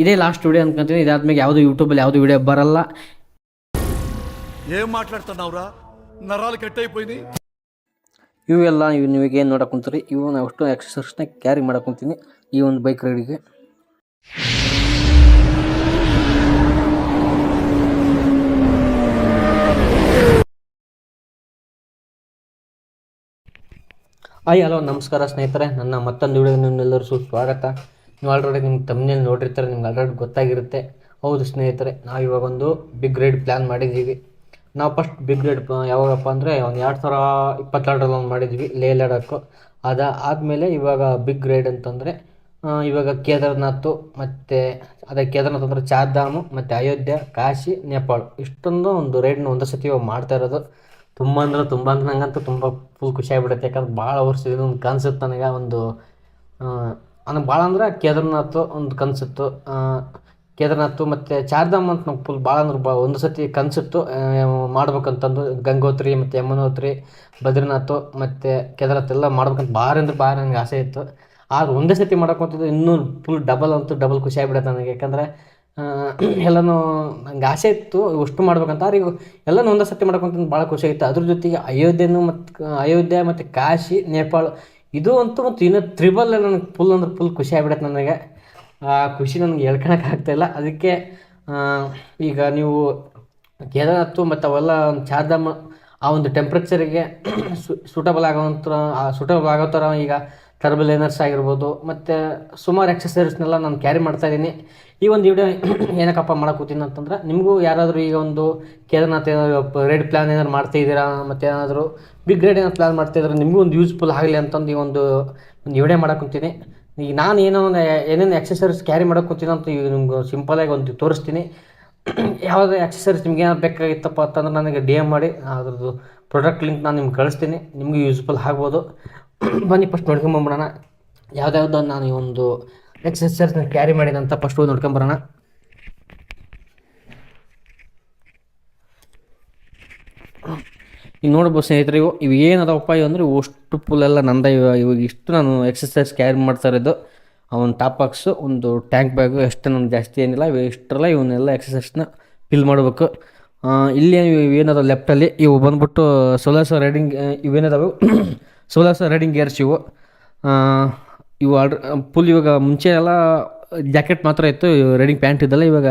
ಇದೇ last video ಅಂದ್ಕೊಂತೀನಿ ಇದಾದ್ಮೇಲೆ ಯಾವುದೋ ಯೂಟ್ಯೂಬಲ್ಲಿ ಯಾವುದು ವಿಡಿಯೋ ಬರಲ್ಲ. ಏನ್ ಮಾತಾಡ್ತಾನವ್ರ ನರಾಲ್ ಕೆಟ್ಟೈಪೋಯ್ನಿ ಇವೆಲ್ಲ ಇವು ನಿಮಗೆ ಏನು ನೋಡಕ್ಕೆ ಕುಂತೀರಿ? ಇವು ನಾವು ಅಷ್ಟು ಎಕ್ಸರ್ಸ್ನ ಕ್ಯಾರಿ ಮಾಡಕ್ಕೆ ಈ ಒಂದು ಬೈಕ್ ರೈಡಿಗೆ ಹಾಯ್ ಹಲೋ ನಮಸ್ಕಾರ ಸ್ನೇಹಿತರೆ. ನನ್ನ ಮತ್ತೊಂದು ವಿಡಿಯೋ ನಿಮ್ಮೆಲ್ಲರಿಗೂ ಸ್ವಾಗತ. ನೀವು ಆಲ್ರೆಡಿ ನಿಮ್ಗೆ ತಮ್ಮನೇಲಿ ನೋಡಿರ್ತಾರೆ, ನಿಮ್ಗೆ ಆಲ್ರೆಡಿ ಗೊತ್ತಾಗಿರುತ್ತೆ. ಹೌದು ಸ್ನೇಹಿತರೆ, ನಾವು ಇವಾಗ ಒಂದು ಬಿಗ್ ರೈಡ್ ಪ್ಲ್ಯಾನ್ ಮಾಡಿದ್ದೀವಿ. ನಾವು ಫಸ್ಟ್ ಬಿಗ್ ರೈಡ್ ಯಾವಾಗಪ್ಪ ಅಂದರೆ ಒಂದು ಎರಡು ಸಾವಿರ ಇಪ್ಪತ್ತೆರಡರಲ್ಲಿ ಒಂದು ಮಾಡಿದ್ವಿ, ಲೇ ಲಡಾಖು ಅದ ಆದಮೇಲೆ ಇವಾಗ ಬಿಗ್ ರೈಡ್ ಅಂತಂದರೆ ಇವಾಗ ಕೇದಾರ್ನಾಥ್ ಮತ್ತು ಅದೇ ಕೇದಾರ್ನಾಥ್ ಅಂದರೆ ಚಾರ್ಧಾಮು ಮತ್ತು ಅಯೋಧ್ಯೆ, ಕಾಶಿ, ನೇಪಾಳ. ಇಷ್ಟೊಂದು ಒಂದು ರೈಡ್ನ ಒಂದು ಸತಿ ಇವಾಗ ಮಾಡ್ತಾ ಇರೋದು. ತುಂಬ ಅಂದ್ರೆ ತುಂಬ ಅಂದ್ರೆ ನಂಗಂತೂ ತುಂಬ ಫುಲ್ ಖುಷಿ ಆಗ್ಬಿಡುತ್ತೆ. ಯಾಕಂದ್ರೆ ಭಾಳ ವರ್ಷ ಇದೊಂದು ಕನ್ಸಿತ್ತು ನನಗೆ ಒಂದು ನನಗೆ ಭಾಳ ಅಂದ್ರೆ ಕೇದಾರ್ನಾಥ್ ಒಂದು ಕನಸಿತ್ತು ಕೇದಾರ್ನಾಥ್ ಮತ್ತು ಚಾರ್ಧಾಮ್ ಅಂತ ನಮ್ಗೆ ಫುಲ್ ಭಾಳ ಅಂದ್ರೆ ಭಾಳ ಒಂದು ಸತಿ ಕನಸಿತ್ತು ಮಾಡ್ಬೇಕಂತಂದು ಗಂಗೋತ್ರಿ ಮತ್ತು ಯಮುನೋತ್ರಿ, ಬದ್ರಿನಾಥ್ ಮತ್ತು ಕೇದಾರ್ನಾಥ್ ಎಲ್ಲ ಮಾಡ್ಬೇಕಂತ ಭಾರಿ ಅಂದ್ರೆ ಭಾರಿ ನನಗೆ ಆಸೆ ಇತ್ತು. ಆದ್ರೆ ಒಂದೇ ಸತಿ ಮಾಡೋಕ್ಕಂಥದ್ದು ಇನ್ನೂ ಫುಲ್ ಡಬಲ್ ಅಂತೂ ಡಬಲ್ ಖುಷಿ ನನಗೆ. ಯಾಕಂದರೆ ಎಲ್ಲನೂ ನಂಗೆ ಆಸೆ ಇತ್ತು, ಅಷ್ಟು ಮಾಡ್ಬೇಕಂತ. ಆದ್ರೆ ಎಲ್ಲನೂ ಒಂದೇ ಸತಿ ಮಾಡ್ಕೊಂತ ಭಾಳ ಖುಷಿ ಆಗಿತ್ತು. ಅದ್ರ ಜೊತೆಗೆ ಅಯೋಧ್ಯೆನೂ ಮತ್ತು ಅಯೋಧ್ಯೆ ಮತ್ತು ಕಾಶಿ, ನೇಪಾಳ ಇದು ಅಂತೂ ಮತ್ತು ಇನ್ನೂ ತ್ರಿಬಲ್ ನನಗೆ ಫುಲ್ ಅಂದ್ರೆ ಫುಲ್ ಖುಷಿ ಆಗ್ಬಿಡತ್ತೆ ನನಗೆ. ಆ ಖುಷಿ ನನಗೆ ಹೇಳ್ಕೊಳಕ್ಕೆ ಆಗ್ತಾಯಿಲ್ಲ ಅದಕ್ಕೆ ಈಗ ನೀವು ಕೇದಾರನಾಥ್ ಮತ್ತು ಅವೆಲ್ಲ ಒಂದು ಚಾರ್ಧಾಮ, ಆ ಒಂದು ಟೆಂಪ್ರೇಚರಿಗೆ ಸೂಟಬಲ್ ಆಗೋವಂಥ ಸೂಟಬಲ್ ಆಗೋ ಥರ ಈಗ ಟರ್ಬಲ್ ಏನರ್ಸ್ ಆಗಿರ್ಬೋದು, ಮತ್ತು ಸುಮಾರು ಎಕ್ಸಸೈಸ್ನೆಲ್ಲ ನಾನು ಕ್ಯಾರಿ ಮಾಡ್ತಾ ಇದ್ದೀನಿ. ಈ ಒಂದು ವಿಡಿಯೋ ಏನಕ್ಕಪ್ಪ ಕೂತೀನಿ ಅಂತಂದ್ರೆ, ನಿಮಗೂ ಯಾರಾದರೂ ಈಗ ಒಂದು ಕೇದಾರ್ನಾಥ್ ಏನಾದರೂ ರೆಡ್ ಪ್ಲ್ಯಾನ್ ಏನಾದ್ರು ಮಾಡ್ತಾ ಇದ್ದೀರಾ, ಮತ್ತು ಏನಾದರೂ ಬಿಗ್ ರೇಡ್ ಏನಾದ್ರು ಪ್ಲ್ಯಾನ್ ಮಾಡ್ತಾ ಇದ್ರೆ ನಿಮಗೂ ಒಂದು ಯೂಸ್ಫುಲ್ ಆಗಲಿ ಅಂತಂದು ಈ ಒಂದು ಒಂದು ವಿಡಿಯೋ ಮಾಡಕ್ಕೆ ಈಗ ನಾನು ಏನೋ ಏನೇನು ಎಕ್ಸಸರೀಸ್ ಕ್ಯಾರಿ ಮಾಡಕ್ಕೆ ಕೂತೀನಿ ಅಂತ ಈಗ ನಿಮ್ಗೆ ಸಿಂಪಲಾಗಿ ಒಂದು ತೋರಿಸ್ತೀನಿ. ಯಾವುದೇ ಎಕ್ಸಸರೀಸ್ ನಿಮ್ಗೆ ಏನಾದ್ರು ಬೇಕಾಗಿತ್ತಪ್ಪ ಅಂತಂದ್ರೆ ನನಗೆ ಡಿ ಎಂ ಮಾಡಿ, ಅದ್ರದ್ದು ಪ್ರಾಡಕ್ಟ್ ಲಿಂಕ್ ನಾನು ನಿಮ್ಗೆ ಕಳಿಸ್ತೀನಿ. ನಿಮಗೂ ಯೂಸ್ಫುಲ್ ಆಗ್ಬೋದು. ಬನ್ನಿ ಫಸ್ಟ್ ನೋಡ್ಕೊಂಬಂಬಿಡೋಣ ಯಾವ್ದ್ಯಾವ್ದು ನಾನು ಈ ಒಂದು ಎಕ್ಸಸೈಸ್ನ ಕ್ಯಾರಿ ಮಾಡಿದಂತ ಫಸ್ಟ್ ನೋಡ್ಕೊಂಬರೋಣ ಈಗ ನೋಡ್ಬೋದು ಸ್ನೇಹಿತರೆ, ಇವು ಇವು ಏನದವಪ್ಪ ಇವು ಅಂದರೆ ಅಷ್ಟು ಫುಲ್ ಎಲ್ಲ ನಂದ ಇವ ಇವಾಗ ಇಷ್ಟು ನಾನು ಎಕ್ಸಸೈಸ್ ಕ್ಯಾರಿ ಮಾಡ್ತಾ ಇರೋದು. ಟಾಪ್ ಬಾಕ್ಸು ಒಂದು ಟ್ಯಾಂಕ್ ಬ್ಯಾಗು ಎಷ್ಟು ನನಗೆ ಜಾಸ್ತಿ ಏನಿಲ್ಲ. ಇವು ಇಷ್ಟರಲ್ಲ ಇವನ್ನೆಲ್ಲ ಎಕ್ಸಸೈಸ್ನ ಫಿಲ್ ಮಾಡಬೇಕು. ಇಲ್ಲಿ ಇವು ಏನದ ಲೆಫ್ಟಲ್ಲಿ ಇವು ಬಂದ್ಬಿಟ್ಟು ಸೋಲಾಸ ರೈಡಿಂಗ್ ಇವೇನದಾವು ಸೋಲಾಸ ರೈಡಿಂಗ್ ಗೇರ್ಸ್ ಇವು. ಇವು ಆರ್ಡ್ರ್ ಫುಲ್ ಇವಾಗ ಮುಂಚೆ ಎಲ್ಲ ಜಾಕೆಟ್ ಮಾತ್ರ ಇತ್ತು ರೈಡಿಂಗ್ ಪ್ಯಾಂಟ್ ಇದ್ದಲ್ಲ, ಇವಾಗ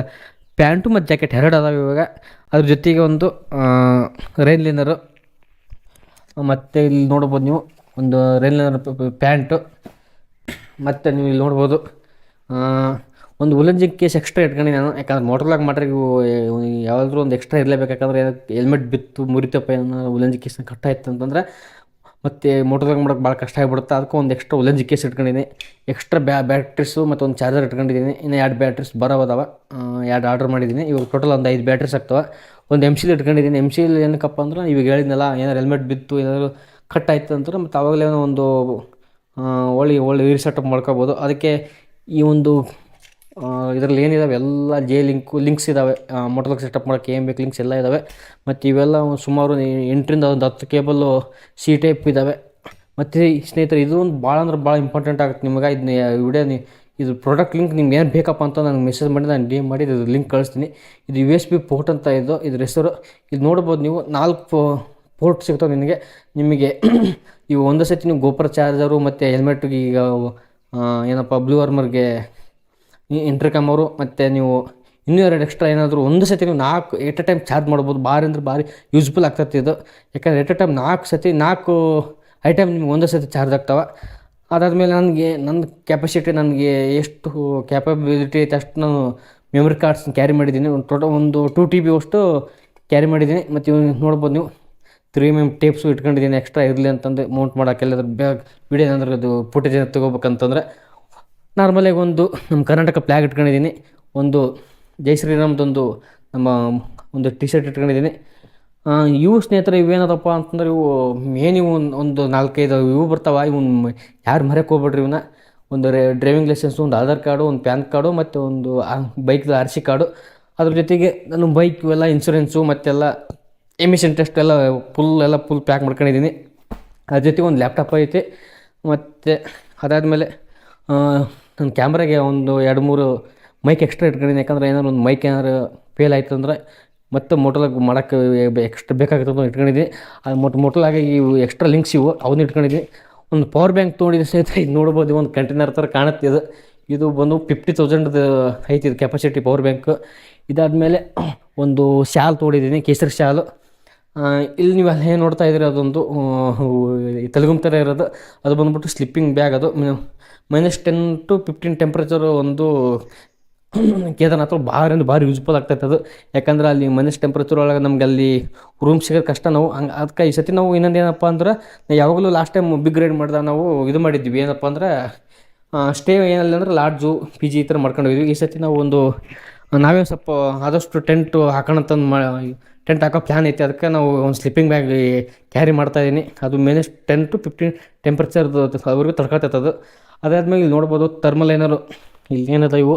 ಪ್ಯಾಂಟು ಮತ್ತು ಜಾಕೆಟ್ ಎರಡು ಅದಾವೆ ಇವಾಗ. ಅದ್ರ ಜೊತೆಗೆ ಒಂದು ರೈನ್ ಲೀನರು. ಮತ್ತು ಇಲ್ಲಿ ನೋಡ್ಬೋದು ನೀವು, ಒಂದು ರೈನ್ ಲೈನರ್ ಪ್ಯಾಂಟು. ಮತ್ತು ನೀವು ಇಲ್ಲಿ ನೋಡ್ಬೋದು ಒಂದು ಉಲಂಜಿ ಕೇಸ್ ಎಕ್ಸ್ಟ್ರಾ ಇಟ್ಕೊಂಡು ನಾನು. ಯಾಕಂದ್ರೆ ಮೋಟರ್ಲಾಗ್ ಮಾಡ್ರೆ ಇವು ಯಾವಾದರೂ ಒಂದು ಎಕ್ಸ್ಟ್ರಾ ಇರಲೇಬೇಕು. ಯಾಕಂದ್ರೆ ಹೆಲ್ಮೆಟ್ ಬಿತ್ತು, ಮುರಿತಪ್ಪ ಏನೋ ಉಲಂಜಿ ಕೇಸ್ನ ಕಟ್ಟಾಯ್ತು ಅಂತಂದ್ರೆ ಮತ್ತು ಮೋಟರ್ದಾಗ ಮಾಡೋಕ್ಕೆ ಭಾಳ ಕಷ್ಟ ಆಗಿಬಿಡುತ್ತೆ. ಅದಕ್ಕೆ ಒಂದು ಎಕ್ಸ್ಟ್ರಾ ಒಲೆಂಜ್ ಕೇಸ್ ಇಟ್ಕೊಂಡಿದ್ದೀನಿ. ಎಕ್ಸ್ಟ್ರಾ ಬ್ಯಾ ಬ್ಯಾಟ್ರೀಸು ಮತ್ತು ಒಂದು ಚಾರ್ಜರ್ ಇಟ್ಕೊಂಡಿದ್ದೀನಿ. ಇನ್ನು ಎರಡು ಬ್ಯಾಟ್ರೀಸ್ ಬರೋವದಾವ. ಎರಡು ಆರ್ಡರ್ ಮಾಡಿದ್ದೀನಿ. ಇವಾಗ ಟೋಟಲ್ ಒಂದು ಐದು ಬ್ಯಾಟ್ರೀಸ್ ಆಗ್ತವೆ. ಒಂದು ಎಂ ಸಿಲ್ ಇಟ್ಕೊಂಡಿದ್ದೀನಿ. ಎಂ ಸಿಲ್ ಏನಕ್ಕಪ್ಪ ಅಂದ್ರೆ ಇವಾಗ ಹೇಳಿದ್ನಲ್ಲ, ಏನಾರು ಹೆಲ್ಮೆಟ್ ಬಿತ್ತು, ಏನಾದ್ರು ಕಟ್ ಆಯ್ತು ಅಂದ್ರೆ ಮತ್ತು ಆವಾಗಲೇ ಒಂದು ಒಳ್ಳೆ ಒಳ್ಳೆ ರೀಸೆಟಪ್ ಮಾಡ್ಕೋಬೋದು. ಅದಕ್ಕೆ ಈ ಒಂದು ಇದರಲ್ಲಿ ಏನಿದಾವೆ? ಎಲ್ಲ ಜೆ ಲಿಂಕು ಲಿಂಕ್ಸ್ ಇದ್ದಾವೆ ಮೋಟರ್ಲಾಗ್ ಸೆಟಪ್ ಮಾಡೋಕ್ಕೆ ಏನು ಬೇಕು ಲಿಂಕ್ಸ್ ಎಲ್ಲ ಇದ್ದಾವೆ ಮತ್ತು ಇವೆಲ್ಲ ಸುಮಾರು ಎಂಟರಿಂದ ಒಂದು ಹತ್ತು ಕೇಬಲ್ಲು ಸಿ ಟೈಪ್ ಇದ್ದಾವೆ ಮತ್ತು ಸ್ನೇಹಿತರೆ, ಇದು ಒಂದು ಭಾಳ ಅಂದ್ರೆ ಭಾಳ ಇಂಪಾರ್ಟೆಂಟ್ ಆಗುತ್ತೆ ನಿಮಗೆ. ಇದನ್ನ ವಿಡಿಯೋ ನೀವು ಇದು ಪ್ರಾಡಕ್ಟ್ ಲಿಂಕ್ ನಿಮ್ಗೆ ಏನು ಬೇಕಪ್ಪ ಅಂತ ನನಗೆ ಮೆಸೇಜ್ ಮಾಡಿ, ನಾನು ಡಿ ಮಾಡಿ ಇದು ಲಿಂಕ್ ಕಳಿಸ್ತೀನಿ. ಇದು ಯು ಎಸ್ ಬಿ ಪೋರ್ಟ್ ಅಂತ ಇದು, ಇದ್ರ ಹೆಸರು. ಇದು ನೋಡ್ಬೋದು ನೀವು, ನಾಲ್ಕು ಪೋರ್ಟ್ ಸಿಗ್ತಾವೆ ನಿನಗೆ. ನಿಮಗೆ ಇವು ಒಂದೇ ಸತಿ ನೀವು ಗೋಪುರ ಚಾರ್ಜರು ಮತ್ತು ಹೆಲ್ಮೆಟ್ಗೆ ಈಗ ಏನಪ್ಪ ಬ್ಲೂ ಆರ್ಮರ್ಗೆ ಇಂಟರ್ಕಮ್ ಅವರು ಮತ್ತು ನೀವು ಇನ್ನೂ ಎರಡು ಎಕ್ಸ್ಟ್ರಾ ಏನಾದರೂ ಒಂದು ಸತಿ ನೀವು ನಾಲ್ಕು ಎಟ್ ಎ ಟೈಮ್ ಚಾರ್ಜ್ ಮಾಡ್ಬೋದು ಭಾರಿ ಅಂದ್ರೆ ಭಾರಿ ಯೂಸ್ಫುಲ್ ಆಗ್ತೈತಿ ಇದು. ಯಾಕಂದ್ರೆ ಎಟ್ ಎ ಟೈಮ್ ನಾಲ್ಕು ಸತಿ, ನಾಲ್ಕು ಐಟಮ್ ನಿಮ್ಗೆ ಒಂದೇ ಸತಿ ಚಾರ್ಜ್ ಆಗ್ತಾವೆ. ಅದಾದಮೇಲೆ ನನಗೆ ನನ್ನ ಕೆಪಾಸಿಟಿ ನನಗೆ ಎಷ್ಟು ಕ್ಯಾಪಬಿಲಿಟಿ ಐತೆ ಅಷ್ಟು ನಾನು ಮೆಮೊರಿ ಕಾರ್ಡ್ಸ್ ಕ್ಯಾರಿ ಮಾಡಿದ್ದೀನಿ. ಒಂದು ಟೋಟಲ್ ಒಂದು ಟೂ ಟಿ ಬಿ ಅಷ್ಟು ಕ್ಯಾರಿ ಮಾಡಿದ್ದೀನಿ. ಮತ್ತು ಇವು ನೋಡ್ಬೋದು ನೀವು ತ್ರೀ ಎಂ ಟೇಪ್ಸು ಇಟ್ಕೊಂಡಿದ್ದೀನಿ ಎಕ್ಸ್ಟ್ರಾ ಇರಲಿ ಅಂತಂದು ಮೌಂಟ್ ಮಾಡೋಕ್ಕೆಲ್ಲದ್ರ ಬ್ಯಾಗ್ ವಿಡಿಯೋ ಏನಾದರೂ ಅದು ಫುಟೇಜ್ ಏನಾದ್ರು ತೊಗೋಬೇಕಂತಂದ್ರೆ. ನಾರ್ಮಲಾಗಿ ಒಂದು ನಮ್ಮ ಕರ್ನಾಟಕ ಫ್ಲ್ಯಾಗ್ ಇಟ್ಕೊಂಡಿದ್ದೀನಿ. ಒಂದು ಜೈ ಶ್ರೀರಾಮ್ದೊಂದು ನಮ್ಮ ಒಂದು ಟಿ ಶರ್ಟ್ ಇಟ್ಕೊಂಡಿದ್ದೀನಿ ಇವು ಸ್ನೇಹಿತರೆ, ಇವೇನದಪ್ಪ ಅಂತಂದ್ರೆ ಇವು ಮೇನ್ ಇವು ಒಂದು- ನಾಲ್ಕೈದು ಇವು ಬರ್ತಾವ. ಇವು ಯಾರು ಮರೆಯಕ್ಕೆ ಹೋಗ್ಬೇಡ್ರಿ ಇವನ್ನ. ಒಂದು ರೇ ಡ್ರೈವಿಂಗ್ ಲೈಸೆನ್ಸ್ ಒಂದು ಆಧಾರ್ ಕಾರ್ಡು, ಒಂದು ಪ್ಯಾನ್ ಕಾರ್ಡು, ಮತ್ತು ಒಂದು ಬೈಕ್ದು ಆರ್ ಸಿ ಕಾರ್ಡು. ಅದ್ರ ಜೊತೆಗೆ ನಾನು ಬೈಕ್ ಇವೆಲ್ಲ ಇನ್ಸೂರೆನ್ಸು ಮತ್ತೆಲ್ಲ ಎಮಿಷನ್ ಟೆಸ್ಟ್ ಎಲ್ಲ ಫುಲ್ ಎಲ್ಲ ಫುಲ್ ಪ್ಯಾಕ್ ಮಾಡ್ಕೊಂಡಿದ್ದೀನಿ. ಅದ್ರ ಜೊತೆಗೆ ಒಂದು ಲ್ಯಾಪ್ಟಾಪ್ ಐತಿ. ಮತ್ತು ಅದಾದಮೇಲೆ ನನ್ನ ಕ್ಯಾಮ್ರಾಗೆ ಒಂದು ಎರಡು ಮೂರು ಮೈಕ್ ಎಕ್ಸ್ಟ್ರಾ ಇಟ್ಕೊಂಡಿದ್ದೀನಿ ಯಾಕಂದ್ರೆ ಏನಾದ್ರು ಒಂದು ಮೈಕ್ ಏನಾದ್ರು ಫೇಲ್ ಆಯ್ತು ಅಂದರೆ ಮತ್ತೆ ಮೋಟಲಾಗಿ ಮಾಡೋಕ್ಕೆ ಎಕ್ಸ್ಟ್ರಾ ಬೇಕಾಗುತ್ತೆ ಇಟ್ಕೊಂಡಿದ್ದೀನಿ ಅದು ಮೊಟ್ ಮೊಟಲಾಗಿ ಇವು ಎಕ್ಸ್ಟ್ರಾ ಲಿಂಕ್ಸ್ ಇವು, ಅವನ್ನ ಇಟ್ಕೊಂಡಿದ್ದೀನಿ ಒಂದು ಪವರ್ ಬ್ಯಾಂಕ್ ತೊಗೊಂಡಿದ್ದು ಸ್ನೇಹಿತರೆ. ಇದು ನೋಡ್ಬೋದು, ಒಂದು ಕಂಟೈನರ್ ಥರ ಕಾಣುತ್ತೆ ಇದು. ಇದು ಬಂದು ಫಿಫ್ಟಿ ತೌಸಂಡ್ದು ಐತಿ ಇದು ಕೆಪಾಸಿಟಿ ಪವರ್ ಬ್ಯಾಂಕ್ ಇದಾದಮೇಲೆ ಒಂದು ಶಾಲ್ ತೊಗೊಂಡಿದ್ದೀನಿ ಕೇಸರಿ ಶಾಲು. ಇಲ್ಲಿ ನೀವು ಅಲ್ಲಿ ಏನು ನೋಡ್ತಾ ಇದ್ದೀರಿ ಅದೊಂದು ತೆಲುಗು ಥರ ಇರೋದು. ಅದು ಬಂದ್ಬಿಟ್ಟು ಸ್ಲಿಪ್ಪಿಂಗ್ ಬ್ಯಾಗ್ ಅದು. Minus ten to fifteen temperature ಒಂದು ಕೇದಾರ್ನಾಥ ಭಾರಿ ಅಂದ್ರೆ ಭಾರಿ ಯೂಸ್ಫುಲ್ ಆಗ್ತೈತೆ ಅದು. ಯಾಕಂದ್ರೆ ಅಲ್ಲಿ ಮೈನಸ್ ಟೆಂಪ್ರೇಚರ್ ಒಳಗೆ ನಮ್ಗೆ ಅಲ್ಲಿ ರೂಮ್ ಸಿಗೋದು ಕಷ್ಟ ನಾವು. ಹಂಗೆ ಅದಕ್ಕೆ ಈ ಸತಿ ನಾವು ಇನ್ನೊಂದು ಏನಪ್ಪ ಅಂದ್ರೆ ಯಾವಾಗಲೂ ಲಾಸ್ಟ್ ಟೈಮ್ ಬಿಗ್ ರೈಡ್ ಮಾಡಿದಾಗ ನಾವು ಇದು ಮಾಡಿದ್ವಿ. ಏನಪ್ಪ ಅಂದ್ರೆ ಸ್ಟೇ ಏನಿಲ್ಲ ಅಂದ್ರೆ ಲಾಡ್ಜು ಪಿ ಜಿ ಈ ಥರ ಮಾಡ್ಕೊಂಡಿದ್ವಿ ಈ ಸತಿ ನಾವು ಒಂದು ನಾವೇ ಸ್ವಲ್ಪ ಆದಷ್ಟು ಟೆಂಟು ಹಾಕೋಣ ಅಂತಂದು ಮಾ, ಟೆಂಟ್ ಹಾಕೋ ಪ್ಲ್ಯಾನ್ ಐತಿ. ಅದಕ್ಕೆ ನಾವು ಒಂದು ಸ್ಲೀಪಿಂಗ್ ಬ್ಯಾಗ್ ಕ್ಯಾರಿ ಮಾಡ್ತಾಯಿದ್ದೀನಿ ಅದು ಮೈನಸ್ ಟೆನ್ ಟು ಫಿಫ್ಟೀನ್ ಟೆಂಪ್ರೇಚರ್ದು ಅವ್ರಿಗೆ ತಡ್ಕೊತೈತೆ ಅದು. ಅದಾದ್ಮೇಲೆ ಇಲ್ಲಿ ನೋಡ್ಬೋದು ಥರ್ಮಲ್ ಏನಾರು, ಇಲ್ಲಿ ಏನದ ಇವು.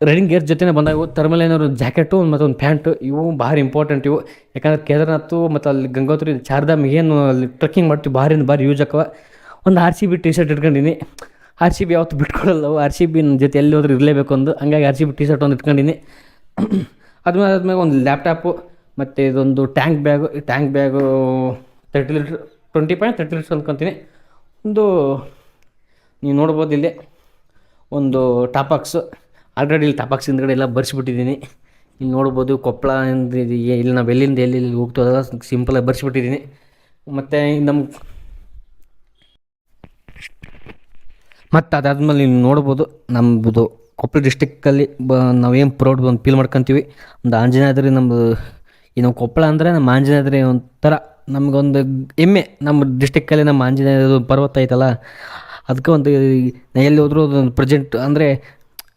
ರೈಡಿಂಗ್ ಗೇರ್ ಜೊತೆನೇ ಬಂದಾವು ಥರ್ಮಲ್ ಏನಾರು, ಜಾಕೆಟು ಮತ್ತು ಒಂದು ಪ್ಯಾಂಟು. ಇವು ಭಾರಿ ಇಂಪಾರ್ಟೆಂಟ್ ಇವು. ಯಾಕಂದ್ರೆ ಕೇದಾರ್ನಾಥು ಮತ್ತು ಅಲ್ಲಿ ಗಂಗೋತ್ರಿ ಚಾರ್ಧಾಮ್ ಏನು ಅಲ್ಲಿ ಟ್ರೆಕ್ಕಿಂಗ್ ಮಾಡ್ತೀವಿ ಭಾರಿ ಅಂದ್ರೆ ಭಾರಿ ಯೂಸ್ ಆಕವ ಒಂದು R C B T shirt ಇಟ್ಕೊಂಡಿನಿ R C B ಯಾವತ್ತು ಬಿಟ್ಕೊಡಲ್ಲ, ಆರ್ ಸಿ ಬಿ ಜೊತೆ ಎಲ್ಲಿ ಹೋದ್ರೂ ಇರಲೇಬೇಕು ಅಂದು. ಹಂಗಾಗಿ R C B T shirt ಒಂದು ಇಟ್ಕೊಂಡಿನಿ. ಅದ್ಮೇಲೆ ಆದ್ಮೇಲೆ ಒಂದು ಲ್ಯಾಪ್ಟಾಪು, ಮತ್ತು ಇದೊಂದು tank bag tank bag thirty litre, twenty point thirty litre ಅಂದ್ಕೊತೀನಿ ಒಂದು, ನೀವು ನೋಡ್ಬೋದು ಇಲ್ಲಿ, ಒಂದು ಟಾಪಾಕ್ಸು ಆಲ್ರೆಡಿ ಇಲ್ಲಿ ಟಾಪಾಕ್ಸ್ ಹಿಂದ್ಗಡೆ ಎಲ್ಲ ಬರ್ಸಿಬಿಟ್ಟಿದ್ದೀನಿ. ಇಲ್ಲಿ ನೋಡ್ಬೋದು ಕೊಪ್ಪಳ ಇಲ್ಲಿ ನಾವು ಎಲ್ಲಿಂದ ಎಲ್ಲಿ ಹೋಗ್ತೀವಿ ಅದೆಲ್ಲ ಸಿಂಪಲಾಗಿ ಬರ್ಸಿಬಿಟ್ಟಿದ್ದೀನಿ. ಮತ್ತು ನಮ್ಮ ಮತ್ತು ಅದಾದ್ಮೇಲೆ ನೀವು ನೋಡ್ಬೋದು ನಮ್ಮದು ಕೊಪ್ಪಳ ಡಿಸ್ಟಿಕ್ಕಲ್ಲಿ ಬ, ನಾವೇನು ಪ್ರೌಡ್ ಒಂದು ಫೀಲ್ ಮಾಡ್ಕೊತೀವಿ. ಒಂದು ಆಂಜನಾದ್ರಿ ನಮ್ಮದು ಈ ನಾವು ಕೊಪ್ಪಳ ಅಂದರೆ ನಮ್ಮ ಆಂಜನಾದ್ರಿ ಒಂಥರ ನಮಗೊಂದು ಹೆಮ್ಮೆ. ನಮ್ಮ ಡಿಸ್ಟಿಕ್ಕಲ್ಲಿ ನಮ್ಮ ಆಂಜನೇಯದು ಪರ್ವತ ಐತಲ್ಲ ಅದಕ್ಕೆ ಒಂದು ಎಲ್ಲಿ ಹೋದರೂ ಅದೊಂದು ಪ್ರೆಸೆಂಟ್ ಅಂದರೆ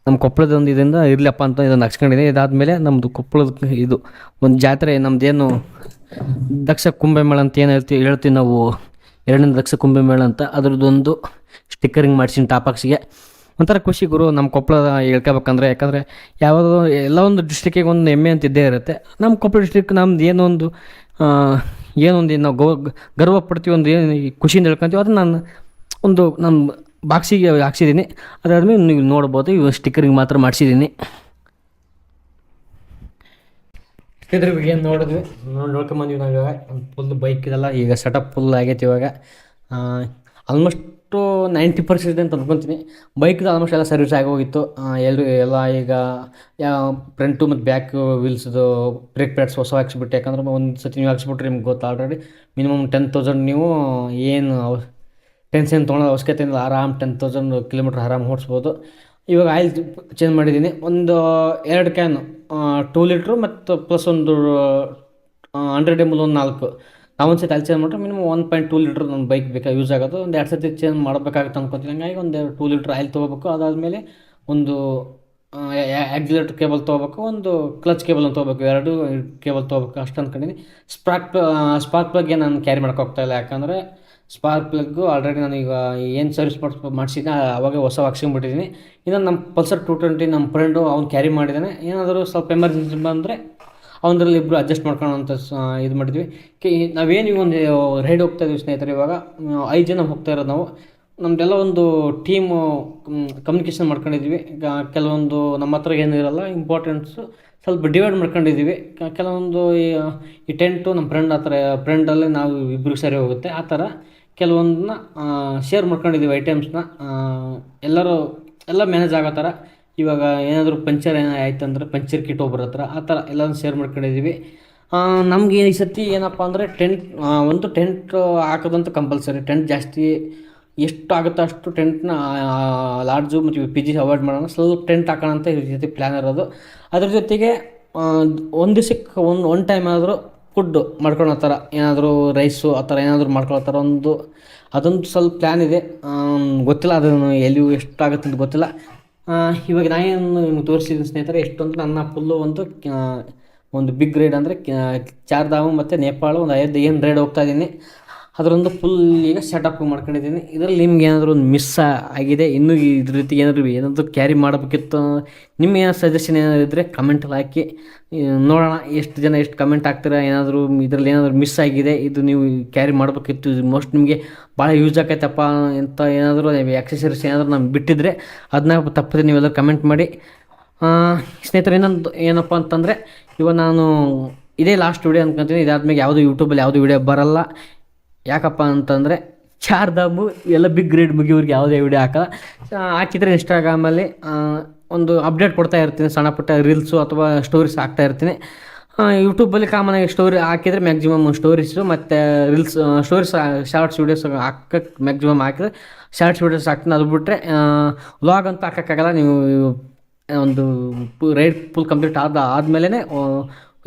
ನಮ್ಮ ಕೊಪ್ಪಳದ ಒಂದು ಇದರಿಂದ ಇರಲಪ್ಪ ಅಂತ ಇದನ್ನು ಹಚ್ಕೊಂಡಿದ್ದೀನಿ ಇದಾದಮೇಲೆ ನಮ್ಮದು ಕೊಪ್ಪಳದ ಇದು, ಒಂದು ಜಾತ್ರೆ ನಮ್ಮದೇನು ದಕ್ಷ ಕುಂಭಮೇಳ ಅಂತ ಏನು ಹೇಳ್ತೀವಿ ಹೇಳ್ತೀವಿ ನಾವು. ಎರಡನೇ ದಕ್ಷ ಕುಂಭಮೇಳ ಅಂತ ಅದ್ರದ್ದೊಂದು ಸ್ಟಿಕ್ಕರಿಂಗ್ ಮಾಡಿಸಿನ ಟಾಪಾಕ್ಸಿಗೆ ಒಂಥರ ಖುಷಿ ಗುರು ನಮ್ಮ ಕೊಪ್ಪಳ ಹೇಳ್ಕೋಬೇಕಂದ್ರೆ ಯಾಕಂದರೆ ಯಾವುದೋ ಎಲ್ಲ ಒಂದು ಡಿಸ್ಟಿಕ್ಕಿಗೆ ಒಂದು ಹೆಮ್ಮೆ ಅಂತ ಇದ್ದೇ ಇರುತ್ತೆ. ನಮ್ಮ ಕೊಪ್ಪಳ ಡಿಸ್ಟಿಕ್ ನಮ್ದು ಆ, ಏನೊಂದು ನಾವು ಗೌ ಗರ್ವ ಪಡ್ತೀವಿ ಒಂದು ಏನು ಖುಷಿಯಿಂದ ಹೇಳ್ಕೊತೀವಿ ಅದನ್ನು ನಾನು ಒಂದು ನಮ್ಮ ಬಾಕ್ಸಿಗೆ ಹಾಕ್ಸಿದ್ದೀನಿ ಅದಾದ್ಮೇಲೆ ನೀವು ನೋಡ್ಬೋದು ಇವು ಸ್ಟಿಕ್ಕರಿಂಗ್ ಮಾತ್ರ ಮಾಡಿಸಿದ್ದೀನಿ ಇದ್ರ ಏನು ನೋಡಿದ್ವಿ? ನೋಡಿ ನಾವು ಇವಾಗ. ಫುಲ್ ಬೈಕ್ ಇದೆಲ್ಲ ಈಗ ಸೆಟಪ್ ಫುಲ್ ಆಗೈತೆ ಇವಾಗ. ಆಲ್ಮೋಸ್ಟು ನೈಂಟಿ ಪರ್ಸೆಂಟ್ ಅಂತ ಅಂದ್ಕೊತೀನಿ ಬೈಕ್ದು ಆಲ್ಮೋಸ್ಟ್ ಎಲ್ಲ ಸರ್ವಿಸ್ ಆಗೋಗಿತ್ತು ಎಲ್ಲರೂ ಎಲ್ಲ ಈಗ ಫ್ರಂಟು ಮತ್ತು ಬ್ಯಾಕ್ ವೀಲ್ಸ್ದು ಬ್ರೇಕ್ ಪ್ಯಾಡ್ಸ್ ಹೊಸ ಹಾಕ್ಸ್ಬಿಟ್ಟು, ಯಾಕಂದ್ರೆ ಒಂದು ಸತಿ ನೀವು ಹಾಕ್ಸ್ಬಿಟ್ರೆ ನಿಮ್ಗೆ ಗೊತ್ತು ಆಲ್ರೆಡಿ ಮಿನಿಮಮ್ ಟೆನ್ ತೌಸಂಡ್ ನೀವು ಏನು ಟೆನ್ಷನ್ ತೊಗೊಳೋ ಅವಶ್ಯಕತೆ ಇಲ್ಲ. ಆರಾಮ್ ಟೆನ್ ತೌಸಂಡ್ ಕಿಲೋಮೀಟ್ರ್ ಆರಾಮ್ ಓಡಿಸ್ಬೋದು. ಇವಾಗ ಆಯಿಲ್ ಚೇಂಜ್ ಮಾಡಿದ್ದೀನಿ. ಒಂದು ಎರಡು ಕ್ಯಾನ್ ಟೂ ಲೀಟ್ರು ಮತ್ತು ಪ್ಲಸ್ ಒಂದು ಹಂಡ್ರೆಡ್ ಎಂ ಎಲ್ ಒಂದು ನಾಲ್ಕು. ನಾವೊಂದು ಸತಿ ಅಲ್ಲಿ ಚೇಂಜ್ ಮಾಡಿದ್ರೆ minimum one point two litre ನನ್ನ ಬೈಕ್ ಬೇಕಾ ಯೂಸ್ ಆಗೋದು ಒಂದು ಎರಡು ಸತಿ ಚೇಂಜ್ ಮಾಡಬೇಕಾಗುತ್ತೆ ಅನ್ಕೊತೀನಿ. ಹಂಗಾಗಿ ಒಂದು ಟೂ ಲೀಟ್ರ್ ಆಯಿಲ್ ತೊಗೋಬೇಕು. ಅದಾದಮೇಲೆ ಒಂದು ಆ್ಯಕ್ಸಿಲೇಟರ್ ಕೇಬಲ್ ತೊಗೋಬೇಕು, ಒಂದು ಕ್ಲಚ್ ಕೇಬಲ್ ಅಂತ ತೊಗೋಬೇಕು, ಎರಡು ಕೇಬಲ್ ತೊಗೋಬೇಕು, ಅಷ್ಟು ಅಂದ್ಕೊಂಡಿನಿ ಸ್ಪಾರ್ಕ್ ಸ್ಪಾರ್ಕ್ ಪ್ಲಗ್ಗೆ ನಾನು ಕ್ಯಾರಿ ಮಾಡೋಕೆ ಹೋಗ್ತಾಯಿಲ್ಲ ಯಾಕಂದರೆ ಸ್ಪಾರ್ಕ್ ಪ್ಲಗ್ಗು ಆಲ್ರೆಡಿ ನಾನೀಗ ಏನು ಸರ್ವಿಸ್ ಮಾಡಿಸ್ ಮಾಡಿಸಿದ್ದೆ ಅವಾಗ ಹೊಸ ಹಾಕ್ಸ್ಕೊಂಡ್ಬಿಟ್ಟಿದ್ದೀನಿ ಇನ್ನು ನಮ್ಮ ಪಲ್ಸರ್ ಟು ಟ್ವೆಂಟಿ ನಮ್ಮ ಫ್ರೆಂಡು ಅವ್ನು ಕ್ಯಾರಿ ಮಾಡಿದ್ದಾನೆ ಏನಾದರೂ ಸ್ವಲ್ಪ ಎಮರ್ಜೆನ್ಸಿ ಬಂದರೆ ಅವನದ್ರಲ್ಲಿ ಇಬ್ಬರು ಅಡ್ಜಸ್ಟ್ ಮಾಡ್ಕೊಳ್ಳೋ ಅಂತ ಇದು ಮಾಡಿದ್ವಿ. ಕೆ, ನಾವೇನು ಈಗ ಒಂದು ರೈಡ್ ಹೋಗ್ತಾ ಇದ್ದೀವಿ ಸ್ನೇಹಿತರೆ, ಇವಾಗ ಐದು ಜನ ಹೋಗ್ತಾ ಇರೋದು ನಾವು. ನಮ್ಮದೆಲ್ಲ ಒಂದು ಟೀಮು ಕಮ್ಯುನಿಕೇಷನ್ ಮಾಡ್ಕೊಂಡಿದ್ವಿ. ಈಗ ಕೆಲವೊಂದು ನಮ್ಮ ಹತ್ರ ಏನೂ ಇರಲ್ಲ ಇಂಪಾರ್ಟೆನ್ಸು ಸ್ವಲ್ಪ ಡಿವೈಡ್ ಮಾಡ್ಕೊಂಡಿದ್ದೀವಿ. ಕೆಲವೊಂದು ಈ ಟೆಂಟು ನಮ್ಮ ಫ್ರೆಂಡ್ ಹತ್ರ ಫ್ರೆಂಡಲ್ಲೇ ನಾವು ಇಬ್ಬರಿಗೆ ಸರಿ ಹೋಗುತ್ತೆ. ಆ ಥರ ಕೆಲವೊಂದನ್ನ ಶೇರ್ ಮಾಡ್ಕೊಂಡಿದ್ದೀವಿ ಐಟಮ್ಸ್ನ ಎಲ್ಲರೂ, ಎಲ್ಲ ಮ್ಯಾನೇಜ್ ಆಗೋ ಥರ. ಇವಾಗ ಏನಾದರೂ ಪಂಚರ್ ಏನೋ ಆಯ್ತು ಅಂದ್ರೆ ಪಂಚರ್ ಕಿಟ್ ಒಬ್ಬರ ಹತ್ರ, ಆ ಥರ ಎಲ್ಲನೂ ಶೇರ್ ಮಾಡ್ಕೊಂಡಿದ್ದೀವಿ. ನಮಗೆ ಈ ಸತಿ ಏನಪ್ಪ ಅಂದರೆ ಟೆಂಟ್ ಒಂದು ಟೆಂಟ್ ಹಾಕೋದಂತೂ ಕಂಪಲ್ಸರಿ ಟೆಂಟ್ ಜಾಸ್ತಿ ಎಷ್ಟು ಆಗುತ್ತೋ ಅಷ್ಟು ಟೆಂಟ್ನ ಲಾಡ್ಜು ಮತ್ತು ಪಿ ಜಿ ಅವಾಯ್ಡ್ ಮಾಡೋಣ. ಸ್ವಲ್ಪ ಟೆಂಟ್ ಹಾಕೋಣ ಅಂತ ಈ ರೀತಿ ಪ್ಲ್ಯಾನ್ ಇರೋದು. ಅದ್ರ ಜೊತೆಗೆ ಒಂದು ದಿವ್ಸಕ್ಕೆ ಒಂದು ಒನ್ ಟೈಮ್ ಆದರೂ ಫುಡ್ಡು ಮಾಡ್ಕೊಳ್ಳೋ ಥರ, ಏನಾದರೂ ರೈಸು ಆ ಥರ ಏನಾದರೂ ಮಾಡ್ಕೊಳ್ಳೋ ಥರ ಒಂದು, ಅದೊಂದು ಸ್ವಲ್ಪ ಪ್ಲ್ಯಾನ್ ಇದೆ. ಗೊತ್ತಿಲ್ಲ ಅದನ್ನು ಎಲ್ಲಿ ಎಷ್ಟಾಗುತ್ತೆ ಅಂತ ಗೊತ್ತಿಲ್ಲ. ಇವಾಗ ನಾನೇನು ನಿಮ್ಗೆ ತೋರಿಸಿದ್ದೀನಿ ಸ್ನೇಹಿತರೆ, ಎಷ್ಟೊಂದು ನನ್ನ ಫುಲ್ಲು ಒಂದು ಒಂದು ಬಿಗ್ ರೈಡ್ ಅಂದರೆ ಚಾರ್ಧಾಮ ಮತ್ತು ನೇಪಾಳ, ಒಂದು ಐದು ಏನು ರೈಡ್ ಹೋಗ್ತಾ ಇದ್ದೀನಿ. ಅದರೊಂದು ಫುಲ್ ಈಗ ಸೆಟಪ್ ಮಾಡ್ಕೊಂಡಿದ್ದೀನಿ. ಇದರಲ್ಲಿ ನಿಮ್ಗೆ ಏನಾದರೂ ಒಂದು ಮಿಸ್ ಆಗಿದೆ? ಇನ್ನೂ ಇದ್ರ ರೀತಿ ಏನಾದರೂ ಏನಾದರೂ ಕ್ಯಾರಿ ಮಾಡಬೇಕಿತ್ತು? ನಿಮ್ಗೆ ಏನಾದ್ರು ಸಜೆಷನ್ ಏನಾದರೂ ಇದ್ದರೆ ಕಮೆಂಟಲ್ಲಿ ಹಾಕಿ. ನೋಡೋಣ, ಎಷ್ಟು ಜನ ಎಷ್ಟು ಕಮೆಂಟ್ ಆಗ್ತೀರಾ ಏನಾದರೂ ಇದರಲ್ಲಿ ಏನಾದರೂ ಮಿಸ್ ಆಗಿದೆ? ಇದು ನೀವು ಕ್ಯಾರಿ ಮಾಡಬೇಕಿತ್ತು. ಮೋಸ್ಟ್ ನಿಮಗೆ ಭಾಳ ಯೂಸ್ ಆಕೈತಪ್ಪ ಅಂತ ಏನಾದರೂ ಎಕ್ಸಸರೀಸ್ ಏನಾದರೂ ನಾನು ಬಿಟ್ಟಿದ್ರೆ ಅದನ್ನ ತಪ್ಪದೆ ನೀವೆಲ್ಲರೂ ಕಮೆಂಟ್ ಮಾಡಿ. ಸ್ನೇಹಿತರೆ, ಇನ್ನೊಂದು ಏನಪ್ಪ ಅಂತಂದರೆ, ಇವಾಗ ನಾನು ಇದೇ ಲಾಸ್ಟ್ ವಿಡಿಯೋ ಅಂದ್ಕೊತೀನಿ ಇದಾದ್ಮೇಲೆ ಯಾವುದೂ ಯೂಟ್ಯೂಬಲ್ಲಿ ಯಾವುದೂ ವಿಡಿಯೋ ಬರಲ್ಲ. ಯಾಕಪ್ಪ ಅಂತಂದರೆ ಚಾರ್ಧಾಮು ಎಲ್ಲ ಬಿಗ್ ಗ್ರೇಡ್ ಮುಗಿಯೋರಿಗೆ ಯಾವುದೇ ವಿಡಿಯೋ ಹಾಕಲ್ಲ. ಹಾಕಿದ್ರೆ ಇನ್ಸ್ಟಾಗ್ರಾಮಲ್ಲಿ ಒಂದು ಅಪ್ಡೇಟ್ ಕೊಡ್ತಾ ಇರ್ತೀನಿ, ಸಣ್ಣ ಪುಟ್ಟ ರೀಲ್ಸು ಅಥವಾ ಸ್ಟೋರೀಸ್ ಹಾಕ್ತಾ ಇರ್ತೀನಿ. ಯೂಟ್ಯೂಬಲ್ಲಿ ಕಾಮನಾಗಿ ಸ್ಟೋರಿ ಹಾಕಿದರೆ ಮ್ಯಾಕ್ಸಿಮಮ್ ಸ್ಟೋರೀಸು ಮತ್ತು ರೀಲ್ಸ್ ಸ್ಟೋರೀಸ್ ಶಾರ್ಟ್ಸ್ ವೀಡಿಯೋಸ್ ಹಾಕಕ್ಕೆ ಮ್ಯಾಕ್ಸಿಮಮ್ ಹಾಕಿದ್ರೆ ಶಾರ್ಟ್ಸ್ ವೀಡಿಯೋಸ್ ಹಾಕ್ತೀನಿ. ಅದು ಬಿಟ್ಟರೆ ವ್ಲಾಗ್ ಅಂತೂ ಹಾಕೋಕ್ಕಾಗಲ್ಲ. ನೀವು ಒಂದು ರೈಡ್ ಫುಲ್ ಕಂಪ್ಲೀಟ್ ಆದ ಆದಮೇಲೆ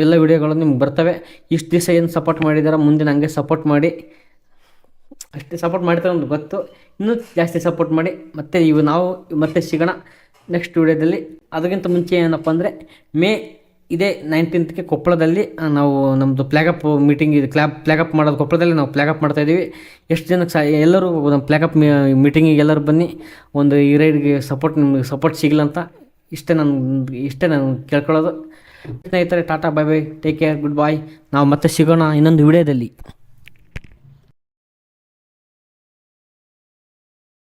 ಎಲ್ಲ ವೀಡಿಯೋಗಳು ನಿಮ್ಗೆ ಬರ್ತವೆ. ಇಷ್ಟು ದಿವಸ ಏನು ಸಪೋರ್ಟ್ ಮಾಡಿದಾರೆ ಮುಂದೆ ಹಂಗೆ ಸಪೋರ್ಟ್ ಮಾಡಿ. ಅಷ್ಟೇ ಸಪೋರ್ಟ್ ಮಾಡ್ತಾರೆ ಒಂದು ಗೊತ್ತು. ಇನ್ನೂ ಜಾಸ್ತಿ ಸಪೋರ್ಟ್ ಮಾಡಿ ಮತ್ತೆ ಇವು ನಾವು ಮತ್ತೆ ಸಿಗೋಣ ನೆಕ್ಸ್ಟ್ ವಿಡಿಯೋದಲ್ಲಿ. ಅದಕ್ಕಿಂತ ಮುಂಚೆ ಏನಪ್ಪ ಅಂದರೆ ಮೇ ಇದೇ ನೈನ್ಟೀನ್ತ್ಗೆ ಕೊಪ್ಪಳದಲ್ಲಿ ನಾವು ನಮ್ಮದು ಫ್ಲ್ಯಾಗಪ್ ಮೀಟಿಂಗ್ ಇದು ಕ್ಲಾಪ್ ಫ್ಲ್ಯಾಗಪ್ ಮಾಡೋದು ಕೊಪ್ಪಳದಲ್ಲಿ ನಾವು ಫ್ಲ್ಯಾಗಪ್ ಮಾಡ್ತಾ ಇದ್ದೀವಿ. ಎಷ್ಟು ಜನಕ್ಕೆ ಸಹ, ಎಲ್ಲರೂ ನಮ್ಮ ಫ್ಲ್ಯಾಗಪ್ ಮೀಟಿಂಗಿಗೆ ಎಲ್ಲರೂ ಬನ್ನಿ. ಒಂದು ಈ ರೈಡ್ಗೆ ಸಪೋರ್ಟ್ ನಿಮಗೆ ಸಪೋರ್ಟ್ ಸಿಗಲ್ಲ ಅಂತ ಇಷ್ಟೇ ನಾನು ಇಷ್ಟೇ ನಾನು ಕೇಳ್ಕೊಳ್ಳೋದು. ಸ್ನೇಹಿತರೆ, tata bye bye take care good bye ನಾವು ಮತ್ತೆ ಸಿಗೋಣ ಇನ್ನೊಂದು ವಿಡಿಯೋದಲ್ಲಿ.